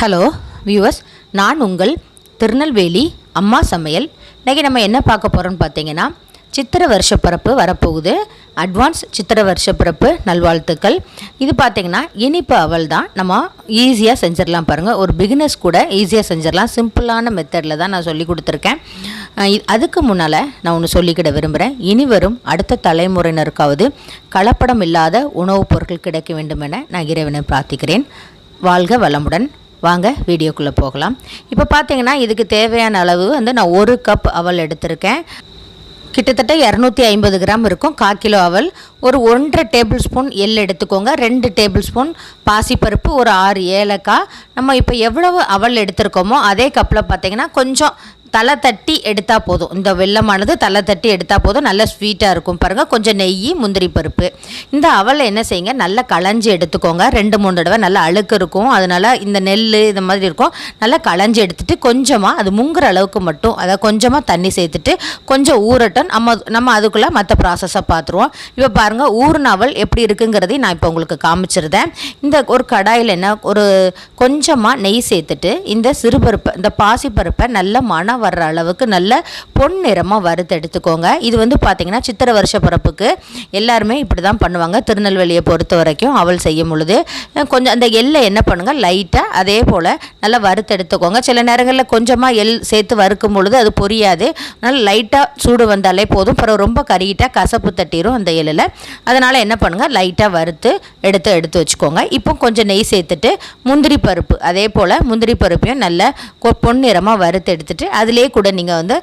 Hello viewers நான் உங்கள் திருநெல்வேலி அம்மா சமையல். இன்றைக்கி நம்ம என்ன பார்க்க போகிறோம்னு பார்த்தீங்கன்னா சித்திர வருஷப்பிறப்பு வரப்போகுது. அட்வான்ஸ் சித்திர வருஷப்பிறப்பு நல்வாழ்த்துக்கள். இது பார்த்தீங்கன்னா இனிப்பு அவள் தான். நம்ம ஈஸியாக செஞ்சிடலாம் பாருங்கள் ஒரு பிகினர்ஸ் கூட ஈஸியாக செஞ்சிடலாம். சிம்பிளான மெத்தடில் தான் நான் சொல்லி கொடுத்துருக்கேன். அதுக்கு முன்னால் நான் ஒன்று சொல்லிக்கிட விரும்புகிறேன் இனி வரும் அடுத்த தலைமுறையினருக்காவது கலப்படம் இல்லாத உணவுப் பொருட்கள் கிடைக்க வேண்டும் என நான் இறைவனை பிரார்த்திக்கிறேன். வாழ்க வளமுடன். வாங்க வீடியோக்குள்ளே போகலாம். இப்போ பார்த்தீங்கன்னா இதுக்கு தேவையான அளவு வந்து நான் ஒரு கப் அவல் எடுத்திருக்கேன். கிட்டத்தட்ட இரநூத்தி ஐம்பது கிராம் இருக்கும். கா கிலோ அவல் ஒரு ஒன்றரை டேபிள் ஸ்பூன் எள் எடுத்துக்கோங்க. ரெண்டு டேபிள் ஸ்பூன் பாசிப்பருப்பு ஒரு ஆறு ஏலக்காய். நம்ம இப்போ எவ்வளவு அவல் எடுத்திருக்கோமோ அதே கப்பில் பார்த்திங்கன்னா கொஞ்சம் தலை தட்டி எடுத்தால் போதும். இந்த வெள்ளமானது தலை தட்டி எடுத்தால் போதும். நல்ல ஸ்வீட்டாக இருக்கும் பாருங்கள் கொஞ்சம் நெய் முந்திரி பருப்பு. இந்த அவலை என்ன செய்யுங்க? நல்லா களைஞ்சி எடுத்துக்கோங்க. ரெண்டு மூணு தடவை நல்லா அழுக்கு இருக்கும். அதனால் இந்த நெல் இந்த மாதிரி இருக்கும். நல்லா களைஞ்சி எடுத்துட்டு கொஞ்சமாக அது முங்குற அளவுக்கு மட்டும் அதை கொஞ்சமாக தண்ணி சேர்த்துட்டு கொஞ்சம் ஊறட்டும். நம்ம நம்ம அதுக்குள்ளே மற்ற ப்ராசஸை பார்த்துருவோம் இப்போ பாருங்கள் ஊறின எப்படி இருக்குங்கிறதையும் நான் இப்போ உங்களுக்கு காமிச்சிருந்தேன். இந்த ஒரு கடாயில் என்ன ஒரு கொஞ்சமாக நெய் சேர்த்துட்டு இந்த சிறுபருப்பை இந்த பாசிப்பருப்பை நல்ல மன வர்ற அளவுக்கு நல்ல பொன்னிறமாக வறுத்து எடுத்துக்கோங்க. இது வந்து பார்த்திங்கன்னா சித்திரை வருஷ பிறப்புக்கு எல்லாருமே இப்படி தான் பண்ணுவாங்க. திருநெல்வேலியை பொறுத்த வரைக்கும் அவள் செய்யும் பொழுது கொஞ்சம் அந்த எள்ளை என்ன பண்ணுங்கள் லைட்டாக அதே போல் நல்லா வறுத்து எடுத்துக்கோங்க. சில நேரங்களில் கொஞ்சமாக எள் சேர்த்து வறுக்கும் பொழுது அது பொரியாது. அதனால் லைட்டாக சூடு வந்தாலே போதும். பிறகு ரொம்ப கறியிட்டால் கசப்பு தட்டிடும் அந்த எள்ளில். அதனால் என்ன பண்ணுங்கள் லைட்டாக வறுத்து எடுத்து எடுத்து வச்சுக்கோங்க. இப்போ கொஞ்சம் நெய் சேர்த்துட்டு முந்திரி பருப்பு அதே போல் முந்திரி பருப்பையும் நல்லா கொ- பொன்னிறமாக வறுத்து எடுத்துட்டு அதிலே கூட நீங்கள் வந்து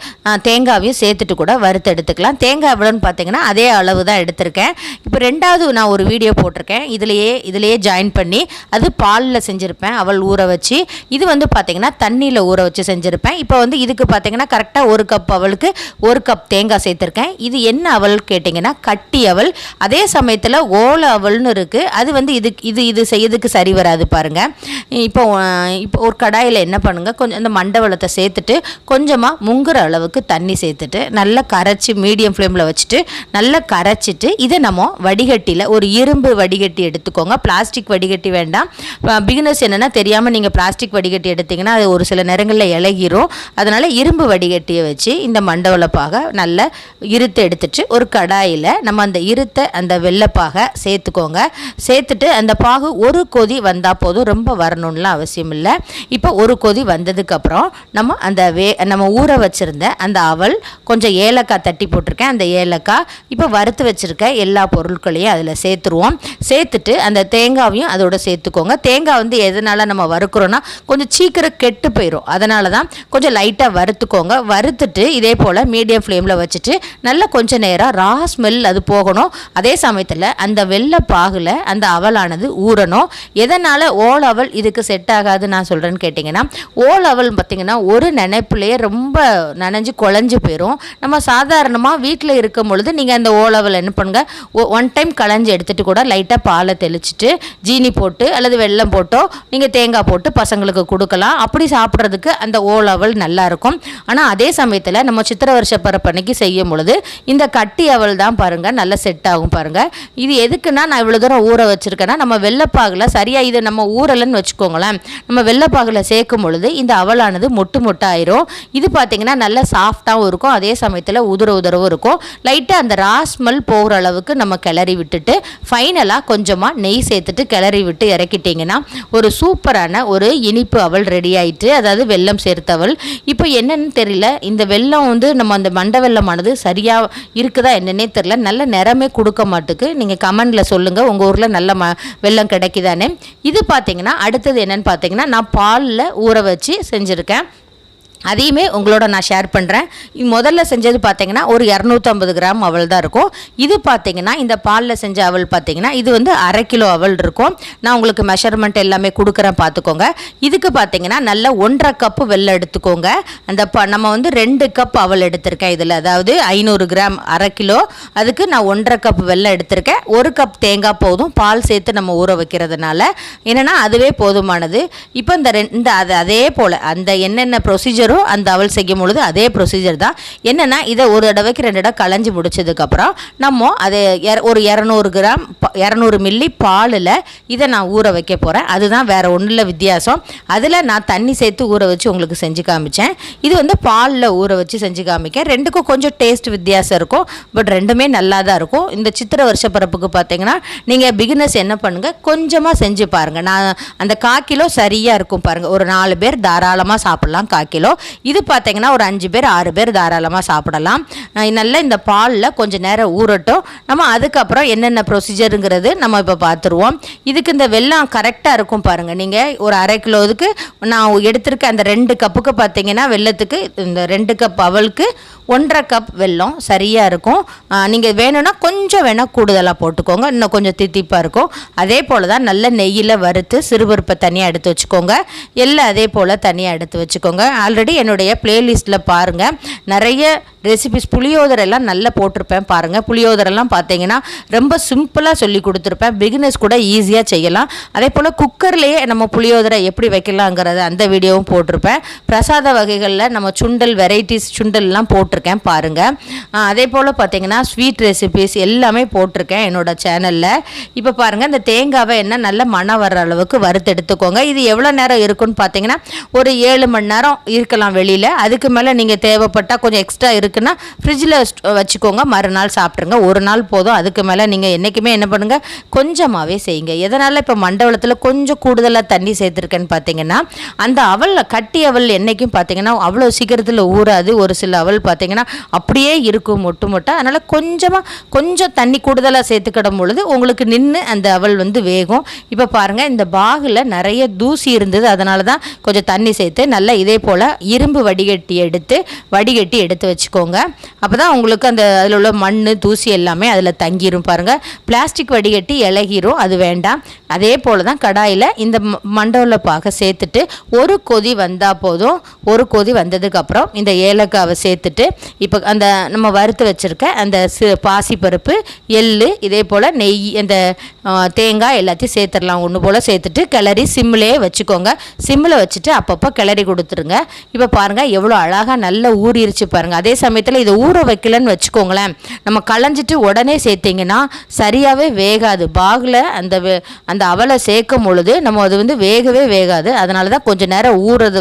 தேங்காவையும் சேர்த்துட்டு கூட வறுத்து எடுத்துக்கலாம். தேங்காய் எவ்வளோன்னு பார்த்தீங்கன்னா அதே அளவு தான் எடுத்திருக்கேன். இப்போ ரெண்டாவது நான் ஒரு வீடியோ போட்டிருக்கேன். இதுலேயே இதுலேயே ஜாயின் பண்ணி அது பாலில் செஞ்சுருப்பேன். அவள் ஊற வச்சு. இது வந்து பார்த்தீங்கன்னா தண்ணியில் ஊற வச்சு செஞ்சுருப்பேன். இப்போ வந்து இதுக்கு பார்த்தீங்கன்னா கரெக்டாக ஒரு கப் அவளுக்கு ஒரு கப் தேங்காய் சேர்த்துருக்கேன். இது என்ன அவல் கேட்டிங்கன்னா கட்டி அவல் அதே சமயத்தில் ஓல அவல்னு இருக்குது அது வந்து இது இது இது செய்யறதுக்கு சரி வராது பாருங்கள் இப்போ இப்போ ஒரு கடாயில் என்ன பண்ணுங்கள் கொஞ்சம் அந்த மண்டவளத்தை சேர்த்துட்டு கொஞ்சமாக முங்குற அளவுக்கு தண்ணி சேர்த்துட்டு நல்லா கரைச்சி மீடியம் ஃப்ளேமில் வச்சுட்டு நல்லா கரைச்சிட்டு இதை நம்ம வடிகட்டியில் ஒரு இரும்பு வடிகட்டி எடுத்துக்கோங்க. பிளாஸ்டிக் வடிகட்டி வேண்டாம். பிகினர்ஸ் என்னென்னா தெரியாமல் நீங்கள் பிளாஸ்டிக் வடிகட்டி எடுத்தீங்கன்னா அது ஒரு சில நேரங்களில் இலகிரும். அதனால் இரும்பு வடிகட்டியை வச்சு இந்த மண்டவளப்பாக நல்லா இருத்து எடுத்துட்டு ஒரு கடாயில் நம்ம அந்த இருத்தை அந்த வெள்ளப்பாக சேர்த்துக்கோங்க. சேர்த்துட்டு அந்த பாகு ஒரு கொதி வந்தால் போதும். ரொம்ப வரணும்லாம் அவசியம் இல்லை. இப்போ ஒரு கொதி வந்ததுக்கப்புறம் நம்ம அந்த வே நம்ம ஊற வச்சுருந்த அந்த அவல் கொஞ்சம் ஏலக்காய் தட்டி போட்டிருக்கேன். அந்த ஏலக்காய் இப்போ வறுத்து வச்சுருக்க எல்லா பொருட்களையும் அதில் சேர்த்துருவோம். சேர்த்துட்டு அந்த தேங்காவையும் அதோட சேர்த்துக்கோங்க. தேங்காய் வந்து எதனால் நம்ம வறுக்கிறோன்னா கொஞ்சம் சீக்கிரம் கெட்டு போயிடும் அதனால தான் கொஞ்சம் லைட்டாக வறுத்துக்கோங்க. வறுத்துட்டு இதே போல் மீடியம் ஃப்ளேமில் வச்சுட்டு நல்லா கொஞ்சம் நேரம் ரா ஸ்மெல் அது போகணும். அதே சமயத்தில் அந்த வெள்ளை பாகில் அந்த அவலானது ஊறணும். எதனால் ஓல் அவல் இதுக்கு செட் ஆகாது நான் சொல்கிறேன்னு கேட்டிங்கன்னா ஓல் அவல் பார்த்திங்கன்னா ஒரு நினைப்புலேயே ரொம்ப நனைஞ்சு குழஞ்சு போயிடும் நம்ம சாதாரணமாக வீட்டில் இருக்கும் பொழுது நீங்கள் அந்த ஓல் என்ன பண்ணுங்கள் ஒன் டைம் களைஞ்சி எடுத்துகிட்டு கூட லைட்டாக பாலை தெளிச்சிட்டு ஜீனி போட்டு அல்லது வெல்லம் போட்டோ நீங்கள் தேங்காய் போட்டு பசங்களுக்கு கொடுக்கலாம். அப்படி சாப்பிட்றதுக்கு அந்த ஓல் அவல் ஆனால் அதே சமயத்தில் நம்ம சித்திர வருஷ பரப்பன்னைக்கு செய்யும் பொழுது இந்த கட்டி அவல் தான் பாருங்கள் நல்லா செட் ஆகும் பாருங்கள் இது எதுக்குன்னா நான் இவ்வளோ தூரம் ஊற வச்சுருக்கேன்னா நம்ம வெள்ளைப்பாகில் சரியாக இது நம்ம ஊறலைன்னு வச்சுக்கோங்களேன். நம்ம வெள்ளைப்பாகில் சேர்க்கும் பொழுது இந்த அவலானது மொட்டு மொட்டாயிரும். இது பார்த்திங்கன்னா நல்லா சாஃப்டாகவும் இருக்கும். அதே சமயத்தில் உதுர உதரவும் இருக்கும். லைட்டாக அந்த ரா ஸ்மெல் போகிற அளவுக்கு நம்ம கிளறி விட்டுட்டு ஃபைனலாக கொஞ்சமாக நெய் சேர்த்துட்டு கிளறி விட்டு இறக்கிட்டிங்கன்னா ஒரு சூப்பரான ஒரு இனிப்பு அவள் ரெடி ஆயிட்டு அதாவது வெள்ளம் சேர்த்தவள் இப்போ என்னன்னு தெரியல. இந்த வெல்லம் வந்து நம்ம அந்த மண்டை வெல்லமானது சரியாக இருக்குதா என்னன்னே தெரில நல்ல நிறமே கொடுக்க மாட்டுக்கு. நீங்கள் கமெண்டில் சொல்லுங்கள் உங்கள் ஊரில் நல்ல ம வெள்ளம் கிடைக்குதானே இது பார்த்தீங்கன்னா அடுத்தது என்னன்னு பார்த்தீங்கன்னா நான் பாலில் ஊற வச்சு செஞ்சுருக்கேன். அதையுமே உங்களோட நான் ஷேர் பண்ணுறேன் முதல்ல செஞ்சது பார்த்தீங்கன்னா ஒரு இரநூத்தம்பது கிராம் அவல் தான் இருக்கும். இது பார்த்தீங்கன்னா இந்த பாலில் செஞ்ச அவள் பார்த்தீங்கன்னா இது வந்து அரை கிலோ அவல் இருக்கும். நான் உங்களுக்கு மெஷர்மெண்ட் எல்லாமே கொடுக்குறேன் பார்த்துக்கோங்க இதுக்கு பார்த்தீங்கன்னா நல்ல ஒன்றரை கப்பு வெள்ளம் எடுத்துக்கோங்க. அந்த ப நம்ம வந்து ரெண்டு கப் அவல் எடுத்திருக்கேன் இதில். அதாவது ஐநூறு கிராம் அரை கிலோ. அதுக்கு நான் ஒன்றரை கப் வெள்ளம் எடுத்திருக்கேன். ஒரு கப் தேங்காய் போதும். பால் சேர்த்து நம்ம ஊற வைக்கிறதுனால. என்னென்னா அதுவே போதுமானது. இப்போ இந்த ரெண்டு இந்த அது அதே போல் அந்த என்னென்ன ப்ரொசீஜரும் வரும். அந்த அவல் செய்யும் பொழுது அதே ப்ரொசீஜர் தான். என்னென்னா இதை ஒரு தடவைக்கு ரெண்டு தடவை களைஞ்சி முடிச்சதுக்கப்புறம் நம்ம அதை எர- ஒரு இரநூறு கிராம் ப- இரநூறு மில்லி பாலில் இதை நான் ஊற வைக்க போகிறேன் அதுதான் வேறு ஒன்றில் வித்தியாசம். அதில் நான் தண்ணி சேர்த்து ஊற வச்சு உங்களுக்கு செஞ்சு காமிச்சேன். இது வந்து பாலில் ஊற வச்சு செஞ்சு காமிக்கேன். ரெண்டுக்கும் கொஞ்சம் டேஸ்ட் வித்தியாசம் இருக்கும். பட் ரெண்டுமே நல்லா தான் இருக்கும். இந்த சித்திரை வருஷ பிறப்புக்கு பார்த்தீங்கன்னா நீங்கள் பிகினர்ஸ் என்ன பண்ணுங்கள் கொஞ்சமாக செஞ்சு பாருங்கள் நான் அந்த கா கிலோ சரியாக இருக்கும் பாருங்கள் ஒரு நாலு பேர் தாராளமாக சாப்பிட்லாம் கால் கிலோ. இது பார்த்தீங்கன்னா ஒரு அஞ்சு பேர் ஆறு பேர் தாராளமாக சாப்பிடலாம். நல்லா இந்த பாலில் கொஞ்சம் நேரம் ஊறட்டும். நம்ம அதுக்கப்புறம் என்னென்ன ப்ரொசீஜருங்கிறது நம்ம இப்போ பார்த்துருவோம் இதுக்கு இந்த வெல்லம் கரெக்டாக இருக்கும் பாருங்கள் நீங்கள் ஒரு அரை கிலோவுக்கு நான் எடுத்திருக்க அந்த ரெண்டு கப்புக்கு பார்த்தீங்கன்னா வெள்ளத்துக்கு இந்த ரெண்டு கப் அவளுக்கு ஒன்றரை கப் வெல்லம் சரியாக இருக்கும். நீங்கள் வேணும்னா கொஞ்சம் வேணால் கூடுதலாக போட்டுக்கோங்க. இன்னும் கொஞ்சம் தித்திப்பாக இருக்கும். அதே போல் தான் நல்ல நெய்யில் வறுத்து சிறுபருப்பை தனியாக எடுத்து வச்சுக்கோங்க. எல்லாம் அதே போல் தனியாக எடுத்து வச்சுக்கோங்க. ஆல்ரெடி என்னுடைய ப்ளேலிஸ்ட்டில் பாருங்கள் நிறைய ரெசிபிஸ் புளியோதரெல்லாம் நல்லா போட்டிருப்பேன் பாருங்கள் புளியோதரெல்லாம் பார்த்தீங்கன்னா ரொம்ப சிம்பிளாக சொல்லி கொடுத்துருப்பேன். பிகினர்ஸ் கூட ஈஸியாக செய்யலாம். அதே போல் குக்கர்லேயே நம்ம புளியோதரை எப்படி வைக்கலாங்கிறத அந்த வீடியோவும் போட்டிருப்பேன். பிரசாத வகைகளில் நம்ம சுண்டல் வெரைட்டிஸ் சுண்டல்லாம் போட்டிருக்கேன் பாருங்கள் அதே போல் பார்த்தீங்கன்னா ஸ்வீட் ரெசிபிஸ் எல்லாமே போட்டிருக்கேன் என்னோடய சேனலில் இப்போ பாருங்கள் இந்த தேங்காவை என்ன நல்ல மணம் வர்ற அளவுக்கு வறுத்து எடுத்துக்கோங்க. இது எவ்வளோ நேரம் இருக்குன்னு பார்த்தீங்கன்னா ஒரு ஏழு மணி நேரம் இருக்கலாம் வெளியில். அதுக்கு மேலே நீங்கள் தேவைப்பட்டால் கொஞ்சம் எக்ஸ்ட்ரா இருக்கு இருக்குன்னா ஃப்ரிட்ஜில் வச்சுக்கோங்க. மறுநாள் சாப்பிட்ருங்க ஒரு நாள் போதும். அதுக்கு மேலே நீங்கள் என்றைக்குமே என்ன பண்ணுங்கள் கொஞ்சமாகவே செய்யுங்க. எதனால் இப்போ மண்டபத்தில் கொஞ்சம் கூடுதலாக தண்ணி சேர்த்துருக்கேன்னு பார்த்தீங்கன்னா அந்த அவலில் கட்டி அவல் என்றைக்கும் பார்த்தீங்கன்னா அவ்வளோ சீக்கிரத்தில் ஊறாது. ஒரு சில அவல் பார்த்தீங்கன்னா அப்படியே இருக்கும் மொட்டு மொட்டை. அதனால் கொஞ்சமாக கொஞ்சம் தண்ணி கூடுதலாக சேர்த்துக்கிடும் பொழுது உங்களுக்கு நின்று அந்த அவல் வந்து வேகும். இப்போ பாருங்கள் இந்த பாகில் நிறைய தூசி இருந்தது. அதனால தான் கொஞ்சம் தண்ணி சேர்த்து நல்லா இதே போல் இரும்பு வடிகட்டி எடுத்து வடிகட்டி எடுத்து வச்சுக்கோங்க. அப்போ தான் உங்களுக்கு அந்த அதில் உள்ள மண் தூசி எல்லாமே அதில் தங்கிரும் பாருங்கள் பிளாஸ்டிக் வடிகட்டி இலகிரும் அது வேண்டாம். அதே போல் தான் கடாயில் இந்த ம- பாக சேர்த்துட்டு ஒரு கொதி வந்தால் போதும். ஒரு கொதி வந்ததுக்கப்புறம் இந்த ஏலக்காவை சேர்த்துட்டு இப்போ அந்த நம்ம வறுத்து வச்சுருக்க அந்த சி பாசிப்பருப்பு எள் இதே போல் நெய் அந்த தேங்காய் எல்லாத்தையும் சேர்த்துடலாம். ஒன்று போல் சேர்த்துட்டு கிளறி சிம்மிலே வச்சுக்கோங்க. சிம்மில் வச்சுட்டு அப்பப்போ கிளறி கொடுத்துருங்க. இப்போ பாருங்கள் எவ்வளோ அழகாக நல்லா ஊறிடுச்சு பாருங்கள் அதே சமயம் சமயத்தில் இதை ஊற வைக்கலன்னு வச்சுக்கோங்களேன். நம்ம களைஞ்சிட்டு உடனே சேர்த்திங்கன்னா சரியாகவே வேகாது. பாகில் அந்த அந்த அவலை சேர்க்கும் பொழுது நம்ம அது வந்து வேகவே வேகாது. அதனால தான் கொஞ்சம் நேரம் ஊறுறது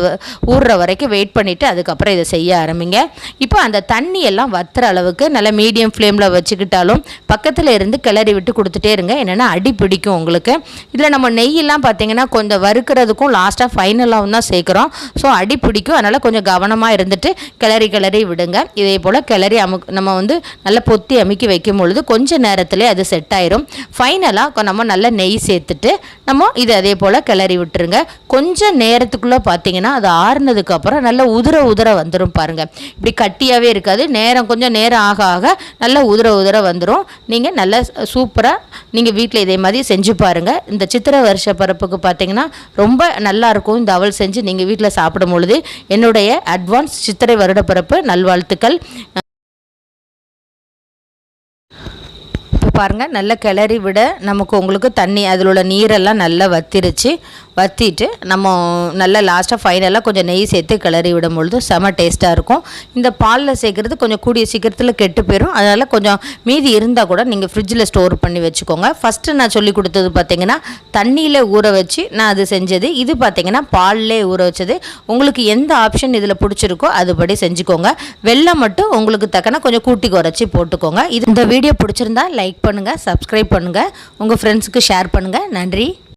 ஊறுற வரைக்கும் வெயிட் பண்ணிவிட்டு அதுக்கப்புறம் இதை செய்ய ஆரம்பிங்க. இப்போ அந்த தண்ணி எல்லாம் வத்துற அளவுக்கு நல்லா மீடியம் ஃப்ளேமில் வச்சுக்கிட்டாலும் பக்கத்தில் இருந்து கிளறி விட்டு கொடுத்துட்டே இருங்க. என்னென்னா அடி பிடிக்கும் உங்களுக்கு. இதில் நம்ம நெய்யெல்லாம் பார்த்தீங்கன்னா கொஞ்சம் வறுக்கிறதுக்கும் லாஸ்ட்டாக ஃபைனலாகவும் தான் சேர்க்குறோம். ஸோ அடி பிடிக்கும். அதனால் கொஞ்சம் கவனமாக இருந்துட்டு கிளறி கிளறி விடுங்க. இதே போல் கிளறி அமுக் நம்ம வந்து நல்லா பொத்தி அமுக்கி வைக்கும் பொழுது கொஞ்சம் நேரத்திலே அது செட் ஆயிரும். ஃபைனலாக நம்ம நல்லா நெய் சேர்த்துட்டு நம்ம இது அதே போல் கிளறி விட்டுருங்க. கொஞ்சம் நேரத்துக்குள்ளே பார்த்தீங்கன்னா அது ஆறுனதுக்கு அப்புறம் நல்லா உதிர உதிர வந்துடும் பாருங்கள் இப்படி கட்டியாகவே இருக்காது. நேரம் கொஞ்சம் நேரம் ஆக ஆக நல்லா உதிர உதிர வந்துடும் நீங்கள் நல்லா சூப்பராக நீங்கள் வீட்டில் இதே மாதிரி செஞ்சு பாருங்கள் இந்த சித்திரை வருஷ பிறப்புக்கு பார்த்தீங்கன்னா ரொம்ப நல்லா இருக்கும். இந்த அவல் செஞ்சு நீங்கள் வீட்டில் சாப்பிடும் பொழுது என்னுடைய அட்வான்ஸ் சித்திரை வருட பிறப்பு நல்வாழ்த்துக்கள். இப்போ பாருங்கள் நல்லா கிளறி விட நமக்கு உங்களுக்கு தண்ணி அதில் உள்ள நீரெல்லாம் நல்லா வத்திருச்சு. வற்றிட்டு நம்ம நல்லா லாஸ்ட்டாக ஃபைனலாக கொஞ்சம் நெய் சேர்த்து கிளறி விடும் பொழுது செம டேஸ்ட்டாக இருக்கும். இந்த பாலில் சேர்க்குறது கொஞ்சம் கூடிய சீக்கிரத்தில் கெட்டு போயிடும் அதனால் கொஞ்சம் மீதி இருந்தால் கூட நீங்கள் ஃப்ரிட்ஜில் ஸ்டோர் பண்ணி வச்சுக்கோங்க. ஃபஸ்ட்டு நான் சொல்லி கொடுத்தது பார்த்தீங்கன்னா தண்ணியில் ஊற வச்சு நான் அது செஞ்சது. இது பார்த்தீங்கன்னா பாலிலே ஊற வச்சது. உங்களுக்கு எந்த ஆப்ஷன் இதில் பிடிச்சிருக்கோ அதுபடி செஞ்சுக்கோங்க. வெள்ளம் மட்டும் உங்களுக்கு தக்கன கொஞ்சம் கூட்டி குறைச்சி போட்டுக்கோங்க. இது இந்த வீடியோ பிடிச்சிருந்தா லைக் பண்ணுங்கள் சப்ஸ்கிரைப் பண்ணுங்கள் உங்கள் ஃப்ரெண்ட்ஸுக்கு ஷேர் பண்ணுங்கள் நன்றி.